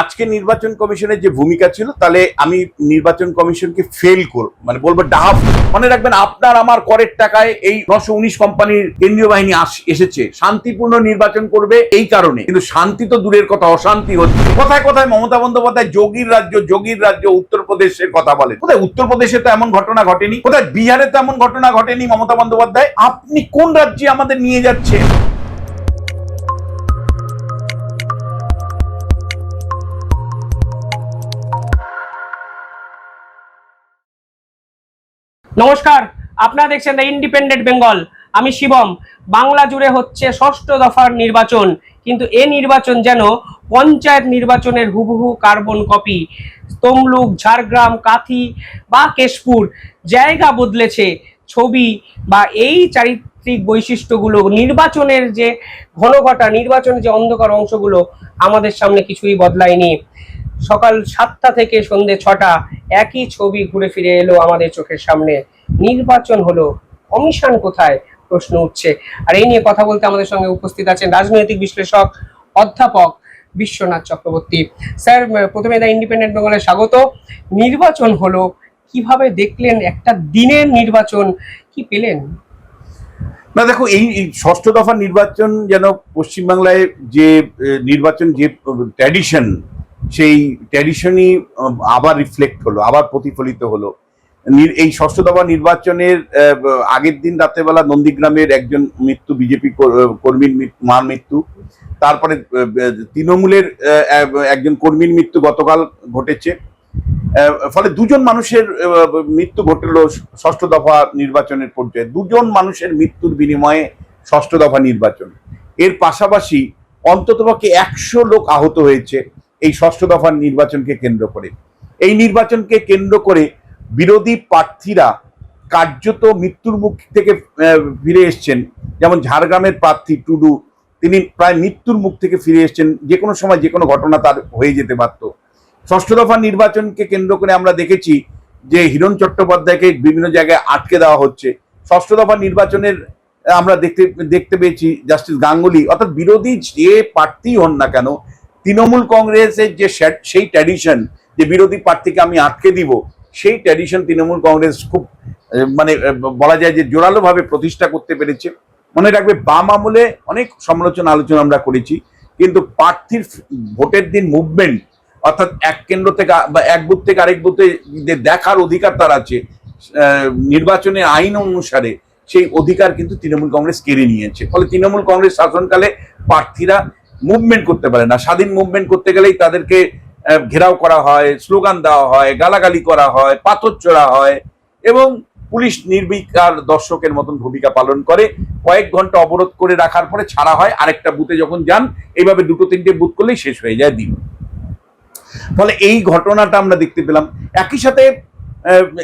আজকে নির্বাচন কমিশনের যে ভূমিকা ছিল, তাহলে আমি নির্বাচন কমিশনকে ফেল করব মানে বলব ডাফ মনে রাখবেন আপনার আমার করের টাকায় এই নশো উনিশ কোম্পানির কেন্দ্রীয় বাহিনী এসেছে, শান্তিপূর্ণ নির্বাচন করবে এই কারণে, কিন্তু শান্তি তো দূরের কথা, অশান্তি হচ্ছে। কোথায় কোথায় মমতা বন্দ্যোপাধ্যায় যোগীর রাজ্য যোগীর রাজ্য, উত্তরপ্রদেশের কথা বলেন, কোথায়? উত্তরপ্রদেশে তো এমন ঘটনা ঘটেনি, কোথায়? বিহারে তো এমন ঘটনা ঘটেনি মমতা বন্দ্যোপাধ্যায়, আপনি কোন রাজ্যে আমাদের নিয়ে যাচ্ছেন? নমস্কার, আপনারা দেখছেন দ্য ইন্ডিপেন্ডেন্ট বেঙ্গল আমি শিবম। বাংলা জুড়ে হচ্ছে ষষ্ঠ দফার নির্বাচন, কিন্তু এ নির্বাচন যেন পঞ্চায়েত নির্বাচনের হুবহু কার্বন কপি। তমলুক, ঝাড়গ্রাম, কাথি বা কেশপুর জায়গা বদলেছে ছবি বা এই চারিত্রিক বৈশিষ্ট্যগুলো। নির্বাচনের যে ঘনঘটা, নির্বাচনের যে অন্ধকার অংশগুলো আমাদের সামনে কিছুই বদলায়নি। সকাল সাতটা থেকে সন্ধে ছটা একই ছবি ঘুরে ফিরে এলো আমাদের চোখের সামনে। নির্বাচন হলো, কমিশন কোথায়? প্রশ্ন উঠছে। আর এই নিয়ে কথা বলতে আমাদের সঙ্গে উপস্থিত আছেন রাজনৈতিক বিশ্লেষক, অধ্যাপক বিশ্বনাথ চক্রবর্তী। স্যার প্রথমে দা ইন্ডিপেন্ডেন্ট বেঙ্গলে স্বাগত। নির্বাচন হলো, কীভাবে দেখলেন একটা দিনের নির্বাচন? কি পেলেন? না, দেখো, এই ষষ্ঠ দফা নির্বাচন যেন পশ্চিমবাংলায় যে নির্বাচন যে ট্র্যাডিশন সেই ট্র্যাডিশনই আবার রিফ্লেক্ট হলো, আবার প্রতিফলিত হলো। এই ষষ্ঠ দফা নির্বাচনের আগের দিন রাত্রেবেলা নন্দীগ্রামের একজন মৃত্যু, বিজেপি কর্মীর মার মৃত্যু। তারপরে তৃণমূলের একজন কর্মীর মৃত্যু গতকাল ঘটেছে। ফলে দুজন মানুষের মৃত্যু ঘটলো ষষ্ঠ দফা নির্বাচনের পর্যায়ে। দুজন মানুষের মৃত্যুর বিনিময়ে ষষ্ঠ দফা নির্বাচন। এর পাশাপাশি অন্ততপক্ষে একশো লোক আহত হয়েছে। এই ষষ্ঠ দফা নির্বাচনকে কেন্দ্র করে। এই নির্বাচনকে কেন্দ্র করে বিরোধী প্রার্থীরা কার্যত মৃত্যুর মুখ থেকে ফিরে এসছেন। যেমন ঝাড়গ্রামের প্রার্থী টুডু, তিনি প্রায় মৃত্যুর মুখ থেকে ফিরে এসছেন। যে কোনো সময় যে কোনো ঘটনা তার হয়ে যেতে পারতো ষষ্ঠ দফা নির্বাচনকে কেন্দ্র করে আমরা দেখেছি যে হিরণ চট্টোপাধ্যায়কে বিভিন্ন জায়গায় আটকে দেওয়া হচ্ছে। ষষ্ঠ দফা নির্বাচনের, আমরা দেখতে দেখতে পেয়েছি জাস্টিস গাঙ্গুলি, অর্থাৎ বিরোধী যে প্রার্থী হন না কেন তৃণমূল কংগ্রেসের যে সেই ট্র্যাডিশন যে বিরোধী প্রার্থীকে আমি আটকে দিব, সেই ট্র্যাডিশন তৃণমূল কংগ্রেস খুব মানে বলা যায় যে জোরালোভাবে প্রতিষ্ঠা করতে পেরেছে। মনে রাখবে, বাম আমলে অনেক সমালোচনা আলোচনা আমরা করেছি, কিন্তু প্রার্থীর ভোটের দিন মুভমেন্ট অর্থাৎ এক কেন্দ্র থেকে বা এক বুথ থেকে আরেক বুথে যে দেখার অধিকার তার আছে নির্বাচনের আইন অনুসারে সেই অধিকার কিন্তু তৃণমূল কংগ্রেস কেড়ে নিয়েছে। ফলে তৃণমূল কংগ্রেস শাসনকালে প্রার্থীরা মুভমেন্ট করতে পারে না। স্বাধীন মুভমেন্ট করতে গেলেই তাদেরকে ঘেরাও করা হয়, স্লোগান দেওয়া হয়, গালাগালি করা হয়, পাথর চড়া হয় এবং পুলিশ নির্বিকার দর্শকের মতন ভূমিকা পালন করে। কয়েক ঘণ্টা অবরোধ করে রাখার পরে ছাড়া হয়। আরেকটা বুথে যখন যান, এইভাবে দুটো তিনটে বুথ করলেই শেষ হয়ে যায় দিন। ফলে এই ঘটনাটা আমরা দেখতে পেলাম। একই সাথে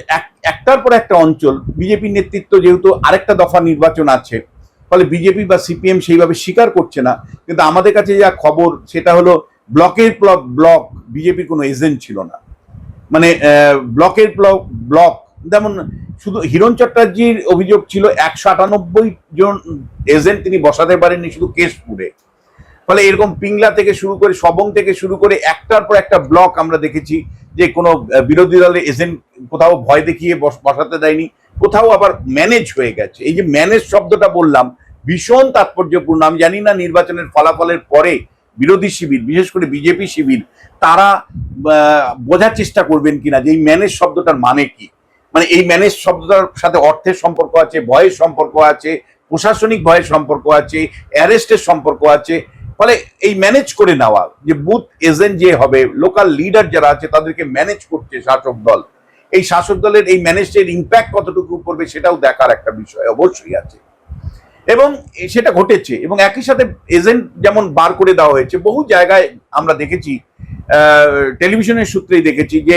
এক- একটার পর একটা অঞ্চল বিজেপি নেতৃত্ব যেহেতু আরেকটা দফা নির্বাচন আছে ফলে বিজেপি বা সিপিএম সেইভাবে স্বীকার করছে না। কিন্তু আমাদের কাছে যা খবর, সেটা হলো ব্লকের ব্লক ব্লক বিজেপির কোনো এজেন্ট ছিল না। মানে ব্লকের ব্লক ব্লক, যেমন শুধু হিরণ চট্টার্জির অভিযোগ ছিল, একশো আটানব্বই জন এজেন্ট তিনি বসাতে পারেননি শুধু কেশপুরে। ফলে এরকম পিংলা থেকে শুরু করে, সবং থেকে শুরু করে, একটার পর একটা ব্লক আমরা দেখেছি যে কোনো বিরোধী দলের এজেন্ট কোথাও ভয় দেখিয়ে বস- বসাতে দেয়নি, কোথাও আবার ম্যানেজ হয়ে গেছে। এই যে ম্যানেজ শব্দটা বললাম ভীষণ তাৎপর্যপূর্ণ। আমি জানি না নির্বাচনের ফলাফলের পরে বিরোধী শিবির, বিশেষ করে বিজেপি শিবির, তারা বোঝার চেষ্টা করবেন কিনা যে এই ম্যানেজ শব্দটার মানে কি? মানে এই ম্যানেজ শব্দটার সাথে অর্থের সম্পর্ক আছে, ভয়ের সম্পর্ক আছে, প্রশাসনিক ভয়ের সম্পর্ক আছে, অ্যারেস্টের সম্পর্ক আছে। ফলে এই ম্যানেজ করে নেওয়া, যে বুথ এজেন্ট যে হবে, লোকাল লিডার যারা আছে, তাদেরকে ম্যানেজ করছে শাসক দল। এই শাসক দলের এই ম্যানেজের ইম্প্যাক্ট কতটুকু পড়বে সেটাও দেখার একটা বিষয় অবশ্যই আছে। এবং সেটা ঘটেছে এবং একই সাথে এজেন্ট যেমন বার করে দেওয়া হয়েছে, বহু জায়গায় আমরা দেখেছি টেলিভিশনের সূত্রেই দেখেছি যে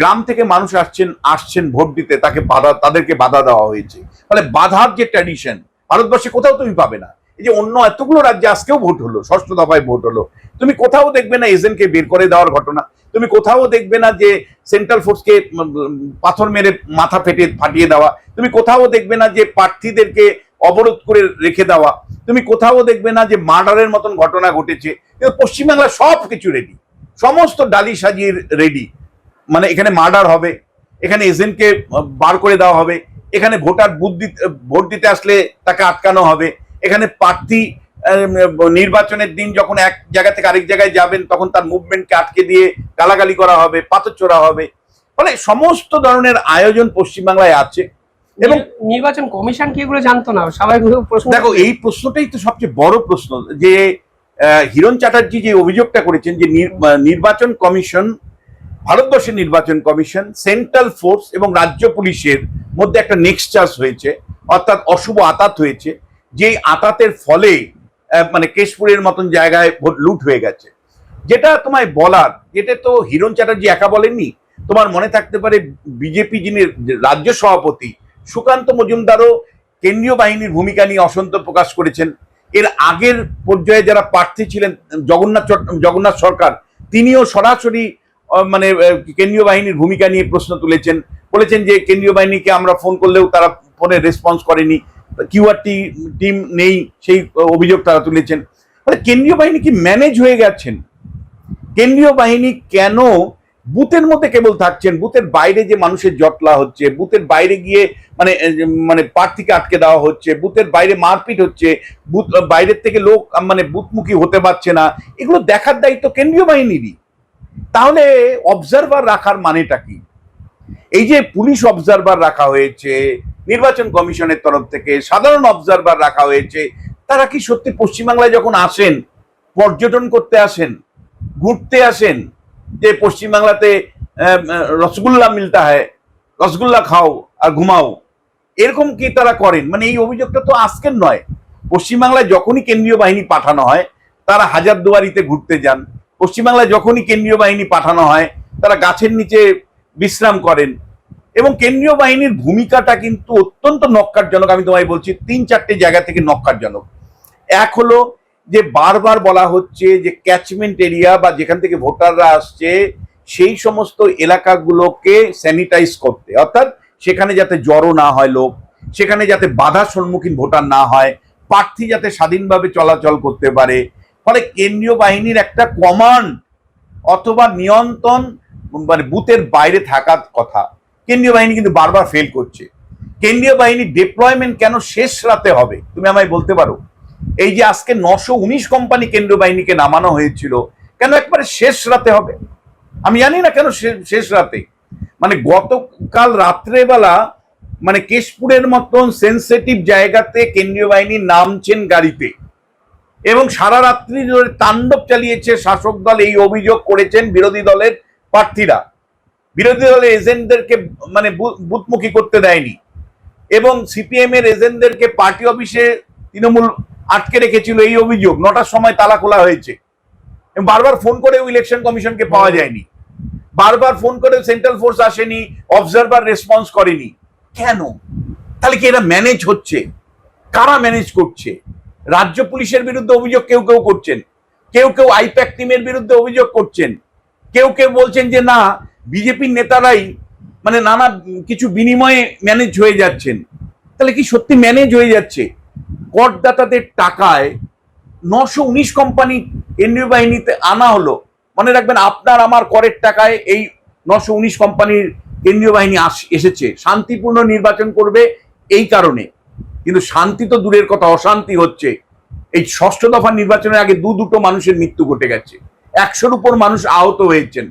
গ্রাম থেকে মানুষ আসছেন আসছেন ভোট দিতে, তাকে বাধা, তাদেরকে বাধা দেওয়া হয়েছে। ফলে বাধার যে ট্র্যাডিশন ভারতবর্ষে কোথাও তুমি পাবে না। এই যে অন্য এতগুলো রাজ্যে আজকেও ভোট হলো, ষষ্ঠ দফায় ভোট হলো। তুমি কোথাও দেখবে না এজেন্টকে বের করে দেওয়ার ঘটনা। তুমি কোথাও দেখবে না যে সেন্ট্রাল ফোর্সকে পাথর মেরে মাথা ফেটে ফাটিয়ে দেওয়া। তুমি কোথাও দেখবে না যে প্রার্থীদেরকে অবরোধ করে রেখে দেওয়া। তুমি কোথাও দেখবে না যে মার্ডারের মতন ঘটনা ঘটেছে। পশ্চিমবাংলা সব কিছু রেডি সমস্ত ডালি সাজিয়ে রেডি মানে এখানে মার্ডার হবে, এখানে এজেন্টকে বার করে দেওয়া হবে, এখানে ভোটার বুথ দিতে ভোট দিতে আসলে তাকে আটকানো হবে। এখানে প্রার্থী নির্বাচনের দিন যখন এক জায়গা থেকে আরেক জায়গায় যাবেন, তখন তার মুভমেন্টকে আটকে দিয়ে গালাগালি করা হবে পাথর চোরা হবে। ফলে সমস্ত ধরনের আয়োজন পশ্চিমবাংলায় আছে। এবং নির- নির্বাচন কমিশন কি এগুলো জানতো না? স্বাভাবিক প্রশ্ন দেখো এই প্রশ্নটাই তো সবচেয়ে বড় প্রশ্ন যে হিরণ চ্যাটার্জি যে অভিযোগটা করেছেন যে নির্বাচন কমিশন ভারতবর্ষের নির্বাচন কমিশন সেন্ট্রাল ফোর্স এবং রাজ্য পুলিশের মধ্যে একটা নেক্সচাস হয়েছে অর্থাৎ অশুভ আতাত হয়েছে যে আতাতের ফলে মানে কেশপুরের মতন জায়গায় ভোট লুট হয়ে গেছে। যেটা তোমায় বলার এটা তো হিরণ চ্যাটার্জি একা বলেননি তোমার মনে থাকতে পারে বিজেপি যিনি রাজ্য সভাপতি সুকান্ত মজুমদারও কেন্দ্রীয় বাহিনীর ভূমিকা নিয়ে অসন্তোষ প্রকাশ করেছেন। এর আগের পর্যায়ে যারা প্রার্থী ছিলেন, জগন্নাথ জগন্নাথ সরকার, তিনিও সরাসরি মানে কেন্দ্রীয় বাহিনীর ভূমিকা নিয়ে প্রশ্ন তুলেছেন। বলেছেন যে, কেন্দ্রীয় বাহিনীকে আমরা ফোন করলেও তারা ফোনে রেসপন্স করেনি। কিউআরটি টিম নেই, সেই অভিযোগ তারা তুলেছেন। কেন্দ্রীয় বাহিনী কি ম্যানেজ হয়ে গেছেন? কেন্দ্রীয় বাহিনী কেন বুথের মধ্যে কেবল থাকছেন, বুথের বাইরে যে মানুষের জটলা হচ্ছে, বুথের বাইরে গিয়ে মানে মানে প্রার্থীকে আটকে দেওয়া হচ্ছে, বুথের বাইরে মারপিট হচ্ছে, বুথ বাইরের থেকে লোক মানে বুথমুখী হতে পারছে না, এগুলো দেখার দায়িত্ব কেন্দ্রীয় বাহিনীরই। তাহলে অবজারভার রাখার মানেটা কি? এই যে পুলিশ অবজারভার রাখা হয়েছে, নির্বাচন কমিশনের তরফ থেকে সাধারণ অবজারভার রাখা হয়েছে, তারা কি সত্যি পশ্চিমবাংলায় যখন আসেন, পর্যটন করতে আসেন, ঘুরতে আসেন যে পশ্চিমবাংলাতে রসগোল্লা মিলতা হয়, রসগোল্লা খাও আর ঘুমাও, এরকম কি তারা করেন? মানে এই অভিযোগটা তো আজকের নয়। পশ্চিমবাংলায় যখনই কেন্দ্রীয় বাহিনী পাঠানো হয়, তারা হাজারদুয়ারিতে ঘুরতে যান। পশ্চিমবাংলায় যখনই কেন্দ্রীয় বাহিনী পাঠানো হয়, তারা গাছের নিচে বিশ্রাম করেন। এবং কেন্দ্রীয় বাহিনীর ভূমিকাটা কিন্তু অত্যন্ত নক্কারজনক আমি তোমায় বলছি তিন চারটে জায়গা থেকে নক্কারজনক এক হলো যে বারবার বলা হচ্ছে যে ক্যাচমেন্ট এরিয়া বা যেখান থেকে ভোটাররা আসছে, সেই সমস্ত এলাকাগুলোকে স্যানিটাইজ করতে। অর্থাৎ সেখানে যাতে জড়ো না হয় লোক, সেখানে যাতে বাধার সম্মুখীন ভোটার না হয়, প্রার্থী যাতে স্বাধীনভাবে চলাচল করতে পারে। ফলে কেন্দ্রীয় বাহিনীর একটা কমান্ড অথবা নিয়ন্ত্রণ মানে বুথের বাইরে থাকার কথা। কেন্দ্রীয় বাহিনী কিন্তু বারবার ফেল করছে। কেন্দ্রীয় বাহিনী ডিপ্লয়মেন্ট কেন শেষ রাতে হবে? তুমি আমায় বলতে পারো? এই যে আজকে নশো উনিশ কোম্পানি কেন্দ্রীয় বাহিনীকে নামানো হয়েছিল, কেন একবারে শেষ রাতে হবে? আমি জানি না কেন শেষ রাতে। মানে গতকাল রাত্রেবেলা মানে কেশপুরের মতন সেন্সিটিভ জায়গাতে কেন্দ্রীয় বাহিনী নামছেন গাড়িতে। এবং সারা রাত্রি ধরে তাণ্ডব চালিয়েছে শাসক দল, এই অভিযোগ করেছেন বিরোধী দলের প্রার্থীরা। বিরোধী দলের এজেন্টদেরকে মানে বুথমুখী করতে দেয়নি। এবং সিপিএম এর এজেন্টদেরকে পার্টি অফিসে তৃণমূল আটকে রেখেছিল এই অভিযোগ। নটার সময় তালা খোলা হয়েছে। বারবার ফোন করেও ইলেকশন কমিশনকে পাওয়া যায়নি। বারবার ফোন করে সেন্ট্রাল ফোর্স আসেনি অবজারভার রেসপন্স করেনি। কেন? তাহলে কি এটা ম্যানেজ হচ্ছে? কারা ম্যানেজ করছে? রাজ্য পুলিশের বিরুদ্ধে অভিযোগ কেউ কেউ করছেন। কেউ কেউ আইপ্যাক টিমের বিরুদ্ধে অভিযোগ করছেন। কেউ কেউ বলছেন যে না বিজেপির নেতারাই মানে নানা কিছু বিনিময়ে ম্যানেজ হয়ে যাচ্ছেন। তাহলে কি সত্যি ম্যানেজ হয়ে যাচ্ছে? করদাতাদের টাকায় নশো উনিশ কোম্পানি কেন্দ্রীয় বাহিনীতে আনা হলো। মনে রাখবেন আপনার আমার করের টাকায় এই নশো উনিশ কোম্পানির কেন্দ্রীয় বাহিনী এসেছে। শান্তিপূর্ণ নির্বাচন করবে এই কারণে। কিন্তু শান্তি তো দূরের কথা অশান্তি হচ্ছে। এই ষষ্ঠ দফা নির্বাচনের আগে দু দুটো মানুষের মৃত্যু ঘটে গেছে। একশোর উপর মানুষ আহত হয়েছেন।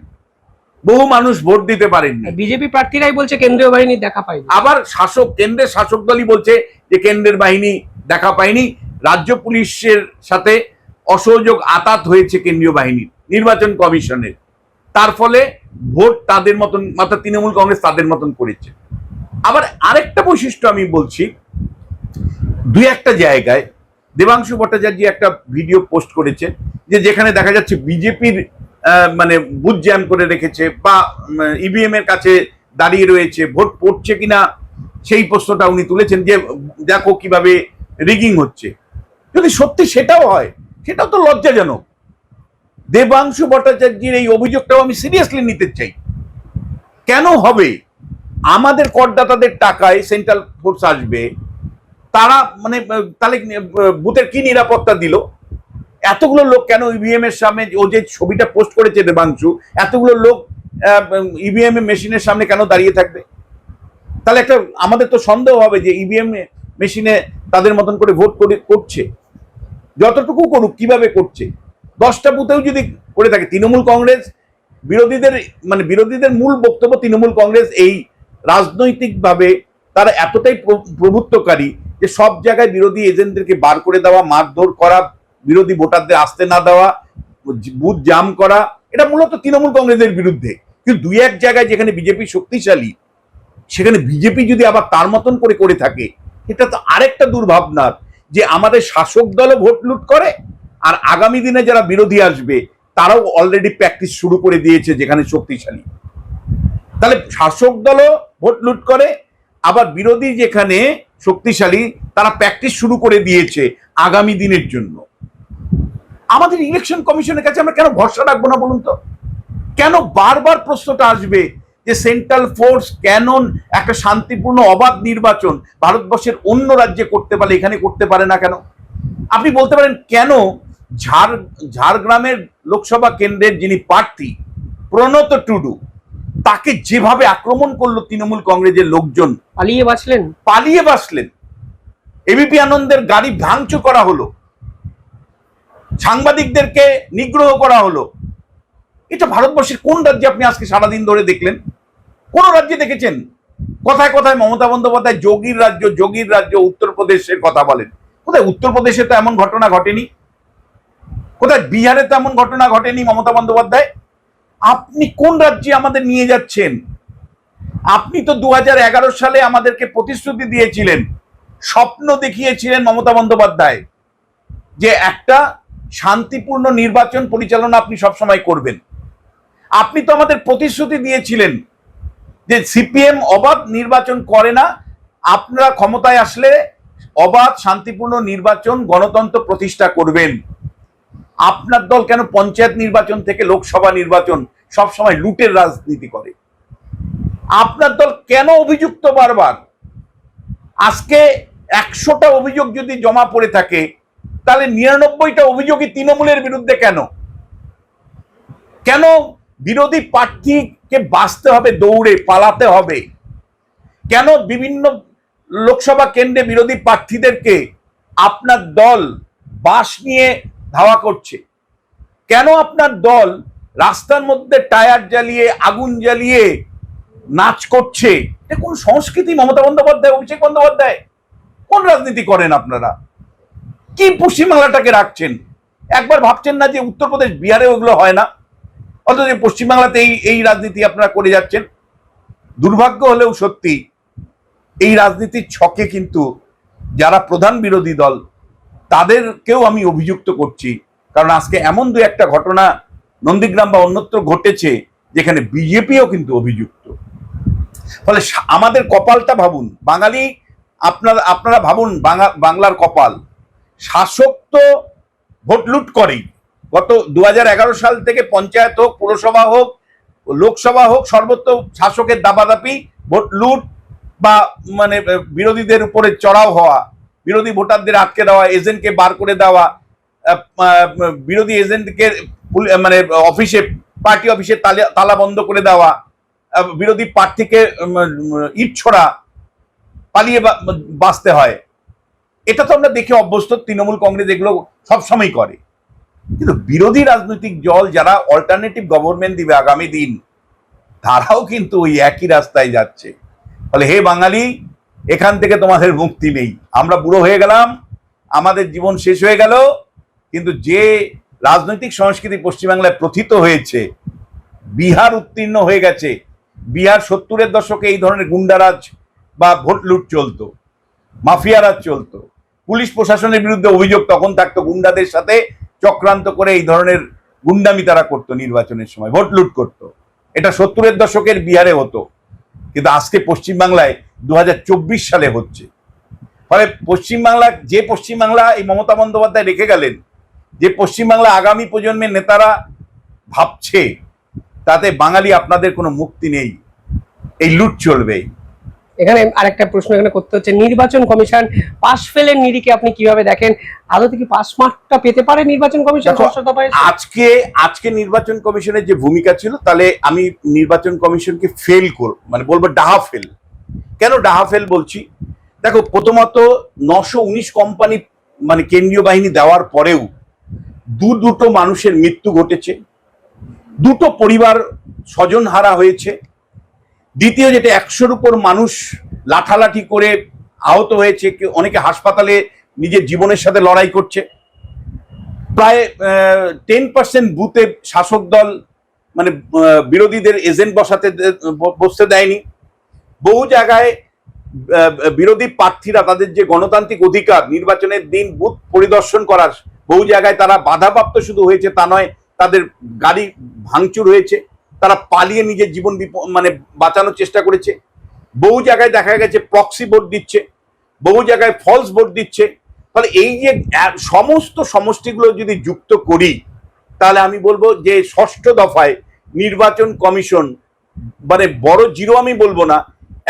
বহু মানুষ ভোট দিতে পারেননি। বিজেপি প্রার্থীরাই বলছে কেন্দ্রীয় বাহিনী দেখা পায়নি। আবার শাসক কেন্দ্রের শাসক দলই বলছে যে কেন্দ্রের বাহিনী দেখা পায়নি রাজ্য পুলিশের সাথে অসহযোগ আতাত হয়েছে কেন্দ্রীয় বাহিনীর নির্বাচন কমিশনের। তার ফলে ভোট তাদের মতন অর্থাৎ তৃণমূল কংগ্রেস তাদের মতন করেছে। আবার আরেকটা বৈশিষ্ট্য আমি বলছি, দুই একটা জায়গায় দেবাংশু ভট্টাচার্য একটা ভিডিও পোস্ট করেছে, যে যেখানে দেখা যাচ্ছে বিজেপির মানে বুথ জ্যাম করে রেখেছে বা ইভিএম এর কাছে দাঁড়িয়ে রয়েছে, ভোট পড়ছে কিনা সেই প্রশ্নটা উনি তুলেছেন, যে দেখো কীভাবে রিগিং হচ্ছে। যদি সত্যি সেটাও হয়, সেটাও তো লজ্জাজনক। দেবাংশু ভট্টাচার্যের এই অভিযোগটাও আমি সিরিয়াসলি নিতে চাই। কেন হবে? আমাদের করদাতাদের টাকায় সেন্ট্রাল ফোর্স আসবে। তারা মানে তাহলে, বুথের কি নিরাপত্তা দিল? এতগুলো লোক কেন ইভিএম এর সামনে, ও যে ছবিটা পোস্ট করেছে দেবাংশু, এতগুলো লোক ইভিএম মেশিনের সামনে কেন দাঁড়িয়ে থাকবে? তাহলে একটা, আমাদের তো সন্দেহ হবে যে ইভিএম মেশিনে তাদের মতন করে ভোট করে, করছে। যতটুকু করুক, কীভাবে করছে? দশটা বুথেও যদি করে থাকে, তৃণমূল কংগ্রেস, বিরোধীদের মানে বিরোধীদের মূল বক্তব্য তৃণমূল কংগ্রেস এই রাজনৈতিকভাবে তারা এতটাই প্র- প্রভুত্বকারী যে সব জায়গায় বিরোধী এজেন্টদেরকে বার করে দেওয়া, মারধর করা, বিরোধী ভোটারদের আসতে না দেওয়া বুথ জাম করা, এটা মূলত তৃণমূল কংগ্রেসের বিরুদ্ধে। কিন্তু দুই এক জায়গায় যেখানে বিজেপি শক্তিশালী, সেখানে বিজেপি যদি আবার তার মতন করে করে থাকে এটা তো আরেকটা দুর্ভাবনার যে আমাদের শাসক দলও ভোট লুট করে, আর আগামী দিনে যারা বিরোধী আসবে, তারাও অলরেডি প্র্যাকটিস শুরু করে দিয়েছে যেখানে শক্তিশালী। তাহলে শাসক দলও ভোট লুট করে, আবার বিরোধী যেখানে শক্তিশালী, তারা প্র্যাকটিস শুরু করে দিয়েছে আগামী দিনের জন্য। আমাদের ইলেকশন কমিশনের কাছে আমরা কেন ভরসা রাখব না বলুন তো? কেন বারবার প্রশ্নটা আসবে যে সেন্ট্রাল ফোর্স কেন একটা শান্তিপূর্ণ অবাধ নির্বাচন ভারতবর্ষের অন্য রাজ্যে করতে পারে এখানে করতে পারে না কেন? আপনি বলতে পারেন কেন ঝাড় ঝাড়গ্রামের লোকসভা কেন্দ্রের যিনি প্রার্থী প্রণত টুডু তাকে যেভাবে আক্রমণ করল তৃণমূল কংগ্রেসের লোকজন পালিয়ে বাঁচলেন। পালিয়ে বাসলেন এবিপি আনন্দের গাড়ি ভাঙচুর করা হলো। সাংবাদিকদেরকে নিগ্রহ করা হলো। এটা ভারতবর্ষের কোন রাজ্যে আপনি আজকে সারাদিন ধরে দেখলেন? কোন রাজ্যে দেখেছেন? কথায় কথায় মমতা বন্দ্যোপাধ্যায় যোগীর রাজ্য যোগীর রাজ্য, উত্তরপ্রদেশের কথা বলেন। কোথায়? উত্তরপ্রদেশে তো এমন ঘটনা ঘটেনি। কোথায়? বিহারে তো এমন ঘটনা ঘটেনি মমতা বন্দ্যোপাধ্যায়? আপনি কোন রাজ্যে আমাদের নিয়ে যাচ্ছেন? আপনি তো দু হাজার এগারো সালে আমাদেরকে প্রতিশ্রুতি দিয়েছিলেন, স্বপ্ন দেখিয়েছিলেন মমতা বন্দ্যোপাধ্যায় যে একটা শান্তিপূর্ণ নির্বাচন পরিচালনা আপনি সবসময় করবেন। আপনি তো আমাদের প্রতিশ্রুতি দিয়েছিলেন যে সিপিএম অবাধ নির্বাচন করে না। আপনারা ক্ষমতায় আসলে অবাধ, শান্তিপূর্ণ নির্বাচন গণতন্ত্র প্রতিষ্ঠা করবেন। আপনার দল কেন পঞ্চায়েত নির্বাচন থেকে লোকসভা নির্বাচন সবসময় লুটের রাজনীতি করে? আপনার দল কেন অভিযুক্ত বারবার? আজকে একশোটা অভিযোগ যদি জমা পড়ে থাকে, তাহলে নিরানব্বইটা অভিযোগই তৃণমূলের বিরুদ্ধে কেন? কেন বিরোধী প্রার্থীকে বাঁচতে হবে, দৌড়ে, পালাতে হবে। কেন বিভিন্ন লোকসভা কেন্দ্রে বিরোধী প্রার্থীদেরকে আপনার দল বাস নিয়ে ধাওয়া করছে? কেন আপনার দল রাস্তার মধ্যে টায়ার জ্বালিয়ে, আগুন জ্বালিয়ে নাচ করছে? এটা কোন সংস্কৃতি? মমতা বন্দ্যোপাধ্যায়, অভিষেক বন্দ্যোপাধ্যায়, কোন রাজনীতি করেন আপনারা? কি পশ্চিমবাংলাটাকে রাখছেন? একবার ভাবছেন না যে উত্তরপ্রদেশ বিহারে ওগুলো হয় না? অথচ পশ্চিমবাংলাতে এই এই রাজনীতি আপনারা করে যাচ্ছেন। দুর্ভাগ্য হলেও সত্যি এই রাজনীতির ছকে কিন্তু যারা প্রধান বিরোধী দল, তাদেরকেও আমি অভিযুক্ত করছি। কারণ আজকে এমন দু একটা ঘটনা নন্দীগ্রাম বা অন্যত্র ঘটেছে, যেখানে বিজেপিও কিন্তু অভিযুক্ত। ফলে আমাদের কপালটা ভাবুন, বাঙালি আপনারা আপনারা ভাবুন বাংলার কপাল। শাসক তো ভোট লুট করেই। গত দু হাজার এগারো সাল থেকে পঞ্চায়েত হোক, পুরসভা হোক, লোকসভা হোক সর্বত্র শাসকের দাবাদাপি ভোট লুট বা মানে বিরোধীদের উপরে চড়াও হওয়া, বিরোধী ভোটারদের আটকে দেওয়া, এজেন্টকে বার করে দেওয়া বিরোধী এজেন্টকে মানে অফিসে, পার্টি অফিসে তালা বন্ধ করে দেওয়া বিরোধী প্রার্থীকে ইট ছড়া পালিয়ে বাঁচতে হয়। এটা তো আমরা দেখে অভ্যস্ত, তৃণমূল কংগ্রেস এগুলো সবসময় করে। কিন্তু বিরোধী রাজনৈতিক দল যারা অল্টারনেটিভ গভর্নমেন্ট দিবে আগামী দিন, তারাও কিন্তু ওই একই রাস্তায় যাচ্ছে। ফলে হে বাঙালি, এখান থেকে তোমাদের মুক্তি নেই। আমরা বুড়ো হয়ে গেলাম, আমাদের জীবন শেষ হয়ে গেল, কিন্তু যে রাজনৈতিক সংস্কৃতি পশ্চিমবাংলায় প্রথিত হয়েছে, বিহার উত্তীর্ণ হয়ে গেছে, বিহার সত্তরের দশকে এই ধরনের গুন্ডারাজ বা ভোট লুট চলতো মাফিয়ারাজ চলতো, পুলিশ প্রশাসনের বিরুদ্ধে অভিযোগ তখন থাকতো গুন্ডাদের সাথে চক্রান্ত করে এই ধরনের গুন্ডামি তারা করতো নির্বাচনের সময়, ভোট লুট করতো। এটা সত্তরের দশকের বিহারে হতো, কিন্তু আজকে পশ্চিমবাংলায় দু হাজার চব্বিশ সালে হচ্ছে। ফলে পশ্চিমবাংলা, যে পশ্চিমবাংলা এই মমতা বন্দ্যোপাধ্যায় রেখে গেলেন, যে পশ্চিমবাংলা আগামী প্রজন্মের নেতারা ভাবছে, তাতে বাঙালি আপনাদের কোনো মুক্তি নেই। এই লুট চলবে। এখানে আরেকটা প্রশ্ন এখানে করতে হচ্ছে নির্বাচন কমিশন পাশ ফেলের নিরিখে আপনি কীভাবে দেখেন? আদৌ কি পাস মার্কটা পেতে পারে নির্বাচন কমিশন? আজকে আজকে নির্বাচন কমিশনের যে ভূমিকা ছিল তাহলে আমি নির্বাচন কমিশনকে ফেল কর মানে বলব ডাহা ফেল কেন ডাহা ফেল বলছি? দেখো প্রথমত নশো উনিশ কোম্পানি মানে কেন্দ্রীয় বাহিনী দেওয়ার পরেও দু দুটো মানুষের মৃত্যু ঘটেছে দুটো পরিবার স্বজন হারা হয়েছে দ্বিতীয় যেটা একশোর উপর মানুষ লাঠালাঠি করে আহত হয়েছে, কেউ অনেকে হাসপাতালে নিজের জীবনের সাথে লড়াই করছে। প্রায় টেন পার্সেন্ট বুথে শাসক দল মানে বিরোধীদের এজেন্ট বসাতে বসতে দেয়নি। বহু জায়গায় বিরোধী প্রার্থীরা তাদের যে গণতান্ত্রিক অধিকার, নির্বাচনের দিন বুথ পরিদর্শন করার, বহু জায়গায় তারা বাধাপ্রাপ্ত শুধু হয়েছে তা নয়, তাদের গাড়ি ভাঙচুর হয়েছে। তারা পালিয়ে নিজের জীবন মানে বাঁচানোর চেষ্টা করেছে। বহু জায়গায় দেখা গেছে প্রক্সি ভোট দিচ্ছে, বহু জায়গায় ফলস ভোট দিচ্ছে। তাহলে এই যে সমস্ত সমষ্টিগুলো যদি যুক্ত করি, তাহলে আমি বলব যে ষষ্ঠ দফায় নির্বাচন কমিশন মানে বড় জিরো আমি বলব না,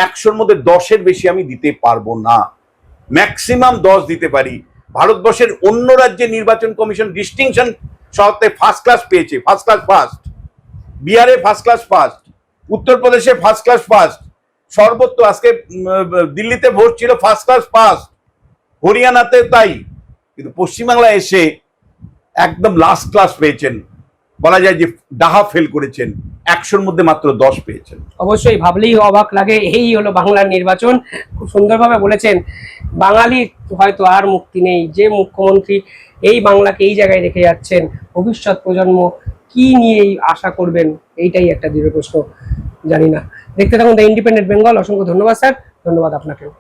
একশোর মধ্যে দশের বেশি আমি দিতে পারব না। ম্যাক্সিমাম দশ দিতে পারি। ভারতবর্ষের অন্য রাজ্যে নির্বাচন কমিশন ডিস্টিংশন সত্ত্বে ফার্স্ট ক্লাস পেয়েছে ফার্স্ট ক্লাস ফার্স্ট বিহারে ফার্স্ট ক্লাস ফার্স্ট উত্তরপ্রদেশে ফার্স্ট ক্লাস ফার্স্ট সর্বত্র আজকে দিল্লিতে ভোট ছিল ফার্স্ট ক্লাস ফার্স্ট হরিয়ানাতে তাই, কিন্তু পশ্চিমবাংলায় এসে একদম লাস্ট ক্লাস পেয়েছেন। বলা যায় যে ডাহা ফেল করেছেন, একশোর মধ্যে মাত্র দশ পেয়েছেন। অবশ্যই ভাবলেই অবাক লাগে, এই হলো বাংলার নির্বাচন। খুব সুন্দরভাবে বলেছেন বাঙালির হয়তো আর মুক্তি নেই, যে মুখ্যমন্ত্রী এই বাংলাকে এই জায়গায় রেখে যাচ্ছেন, ভবিষ্যৎ প্রজন্ম কি নিয়ে আশা করবেন, এইটাই একটা দৃঢ় প্রশ্ন জানি না। দেখতে থাকুন দ্য ইন্ডিপেন্ডেন্ট বেঙ্গল অসংখ্য ধন্যবাদ, স্যার। ধন্যবাদ আপনাকেও।